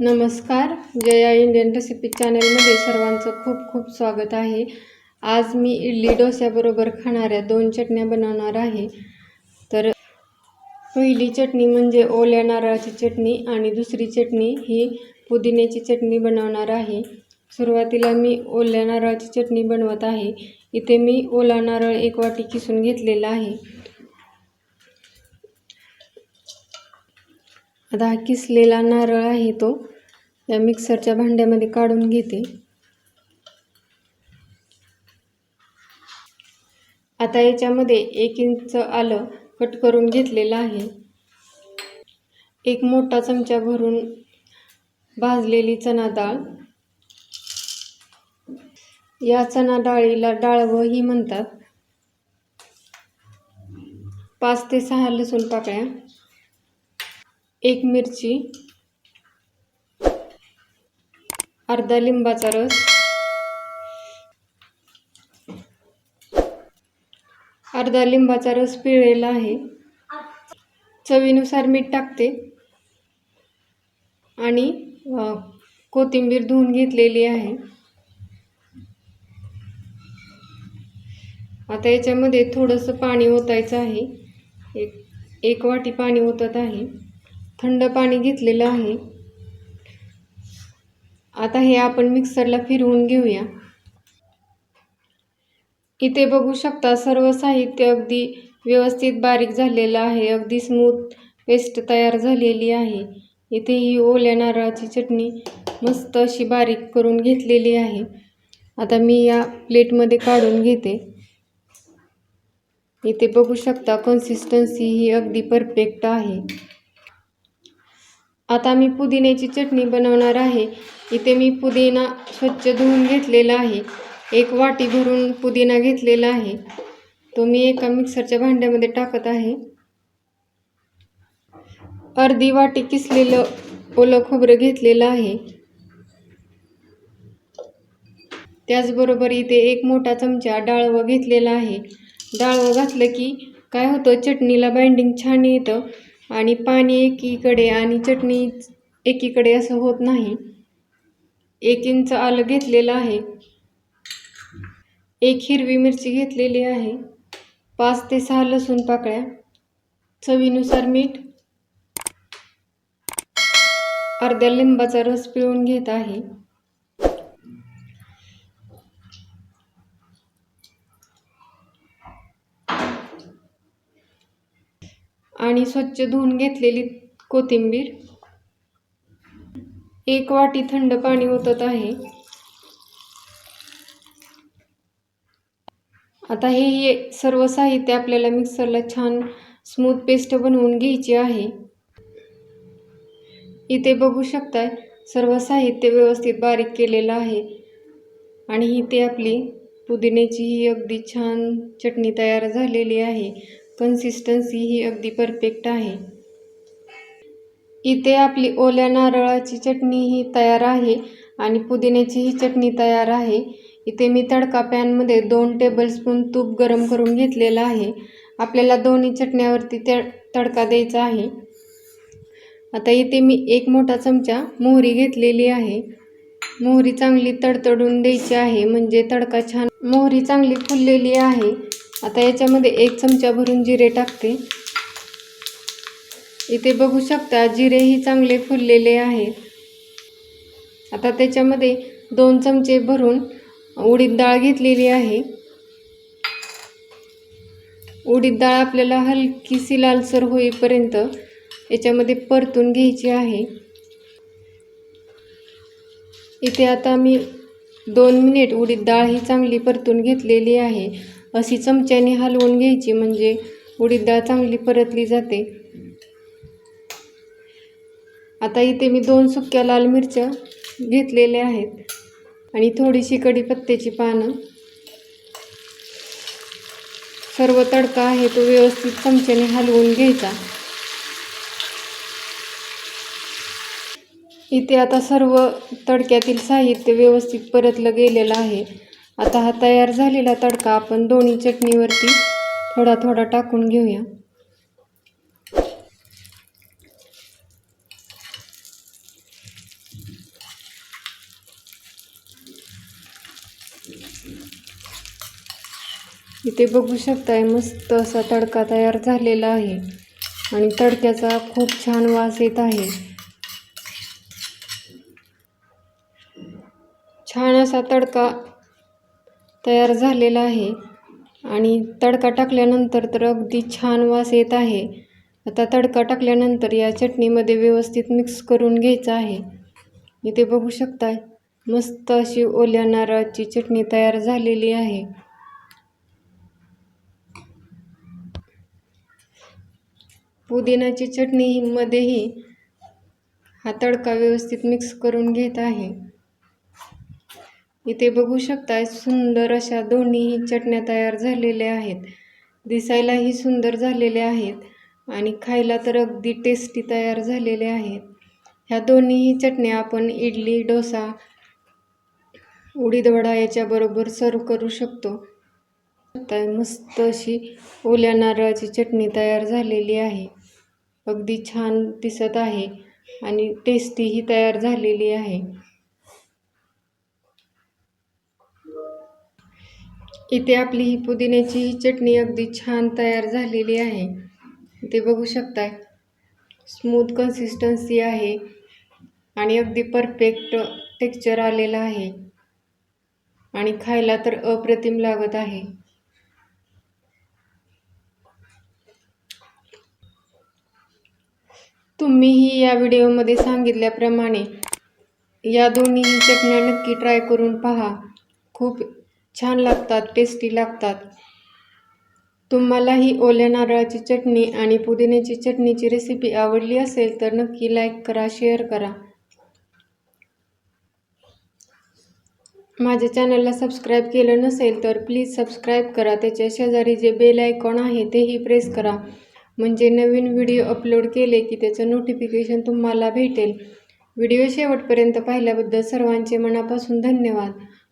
नमस्कार Jaya Indian recipe चॅनलमध्ये सर्वांचं खूप खूप स्वागत आहे. आज मी इडली डोस्याबरोबर खाणाऱ्या दोन चटण्या बनवणार आहे. तर पहिली चटणी म्हणजे ओल्या नारळाची चटणी आणि दुसरी चटणी ही पुदिन्याची चटणी बनवणार आहे. सुरुवातीला मी ओल्या नारळाची चटणी बनवत आहे. इथे मी ओला नारळ एक वाटी किसून घेतलेला आहे. आता हा किसलेला नारळ आहे तो. या मिक्सरच्या भांड्यामध्ये काढून घेते. आता याच्यामध्ये एक इंच आलं कट करून घेतलेलं आहे. एक मोठा चमचा भरून भाजलेली चणा डाळ. या चणा डाळीला डाळवंही म्हणतात. पाच ते सहा लसूण पाकळ्या. एक मिरची अर्धा लिंबाचा रस अर्धा लिंबाचा रस पिळलेला आहे. चवीनुसार मीठ टाकते आणि कोथिंबीर धुवून घेतलेली आहे. आता याच्यामध्ये थोडंसं पाणी ओतायचं आहे. एक एक वाटी पाणी ओतत आहे. थंड पाणी घेतलेलं आहे. आता हे आपण मिक्सरला फिरवून घेऊया. इथे बघू शकता सर्व साहित्य अगदी व्यवस्थित बारीक झालेलं आहे. अगदी स्मूथ पेस्ट तयार झालेली आहे. इथे ही ओल्या नारळाची चटणी मस्त अशी बारीक करून घेतलेली आहे. आता मी या प्लेटमध्ये काढून घेते. इथे बघू शकता कन्सिस्टन्सी ही अगदी परफेक्ट आहे. आता मी पुदिन्याची चटणी बनवणार आहे. इथे मी पुदिना स्वच्छ धुवून घेतलेला आहे. एक वाटी भरून पुदिना घेतलेला आहे. तो मी एका मिक्सरच्या भांड्यामध्ये टाकत आहे. अर्धी वाटी किसलेलं ओलं खोबरं घेतलेलं आहे. त्याचबरोबर इथे एक मोठा चमचा डाळवं घेतलेला आहे. डाळवं घातलं की काय होतं? चटणीला बाइंडिंग छान येतं. आणि पाणी एकीकडे आणि चटणी एकीकडे असं होत नाही. एक इंच आलं घेतलेलं आहे. एक हिरवी मिरची घेतलेली आहे. पाच ते सहा लसूण पाकळ्या. चवीनुसार मीठ. अर्ध्या लिंबाचा रस पिळून घेत आहे. आणि स्वच्छ धुवून घेतलेली कोथिंबीर. एक वाटी थंड पाणी ओतत आहे. आता हे सर्व साहित्य आपल्याला मिक्सरला छान स्मूथ पेस्ट बनवून घ्यायची आहे. इथे बघू शकताय सर्व साहित्य व्यवस्थित बारीक केलेलं आहे. आणि इथे आपली पुदिन्याची ही अगदी छान चटणी तयार झालेली आहे. कन्सिस्टन्सी ही अगदी परफेक्ट आहे. इथे आपली ओल्या नारळाची चटणी ही तयार आहे आणि पुदिन्याची ही चटणी तयार आहे. इथे मी तडका पॅनमध्ये दोन टेबलस्पून तूप गरम करून घेतलेलं आहे. आपल्याला दोन्ही चटण्यावरती ते तडका द्यायचा आहे. आता इथे मी एक मोठा चमचा मोहरी घेतलेली आहे. मोहरी चांगली तडतडून द्यायची आहे म्हणजे तडका छान मोहरी चांगली फुललेली आहे. आता याच्यामध्ये एक चमचा भरून जिरे टाकते. इथे बघू शकता जिरेही चांगले फुललेले आहेत. आता त्याच्यामध्ये दोन चमचे भरून उडीद डाळ घेतलेली आहे. उडीद डाळ आपल्याला हलकीशी लालसर होईपर्यंत याच्यामध्ये परतून घ्यायची आहे. इथे आता मी दोन मिनिट उडीद डाळ ही चांगली परतून घेतलेली आहे. अशी चमच्याने हलवून घ्यायची म्हणजे उडीद डाळ चांगली परतली जाते. आता इथे मी दोन सुक्या लाल मिरच्या घेतलेल्या आहेत आणि थोडीशी कढीपत्त्याची पानं. सर्व तडका आहे तो व्यवस्थित चमच्याने हलवून घ्यायचा. इथे आता सर्व तडक्यातील साहित्य व्यवस्थित परतलं गेलेलं आहे. आता हा तयार झालेला तडका आपण दोन्ही चटणीवरती थोडा थोडा टाकून घेऊया. इथे बघू शकताय मस्त असा तडका तयार झालेला आहे आणि तडक्याचा खूप छान वास येत आहे. छान असा तडका तयार झालेला आहे आणि तडका टाकल्यानंतर तर अगदी छान वास येत आहे. आता तडका टाकल्यानंतर या चटणीमध्ये व्यवस्थित मिक्स करून घ्यायचं आहे. इथे बघू शकताय मस्त अशी ओल्या नारळाची चटणी तयार झालेली आहे. पुदिनाची चटणीमध्येही हा तडका व्यवस्थित मिक्स करून घेत आहे. इथे बघू शकताय सुंदर अशा दोन्ही चटण्या तयार झालेल्या आहेत. दिसायलाही सुंदर झालेल्या आहेत आणि खायला तर अगदी टेस्टी तयार झालेल्या आहेत. ह्या दोन्हीही चटण्या आपण इडली डोसा उडीद वडा याच्याबरोबर सर्व करू शकतो. मस्त अशी ओल्या नारळाची चटणी तयार झालेली आहे. अगदी छान दिसत आहे आणि टेस्टीही तयार झालेली आहे. इथे आपली ही पुदिन्याची ही चटणी अगदी छान तयार झालेली आहे. ते बघू शकताय. स्मूथ कन्सिस्टन्सी आहे. आणि अगदी परफेक्ट टेक्स्चर आलेलं आहे. आणि खायला तर अप्रतिम लागत आहे. तुम्हीही या व्हिडिओमध्ये सांगितल्याप्रमाणे या दोन्ही चटण्या नक्की ट्राय करून पहा. खूप छान लागतात टेस्टी लागतात. तुम्हाला ही ओल्या नारळाची चटणी आणि पुदिन्याची चटणीची रेसिपी आवडली असेल तर नक्की लाईक करा शेअर करा. माझ्या चॅनलला सबस्क्राईब केलं नसेल तर प्लीज सबस्क्राईब करा. त्याच्या शेजारी जे बेल आयकॉन आहे तेही प्रेस करा. म्हणजे नवीन व्हिडिओ अपलोड केले की त्याचं नोटिफिकेशन तुम्हाला भेटेल. व्हिडिओ शेवटपर्यंत पाहिल्याबद्दल सर्वांचे मनापासून धन्यवाद.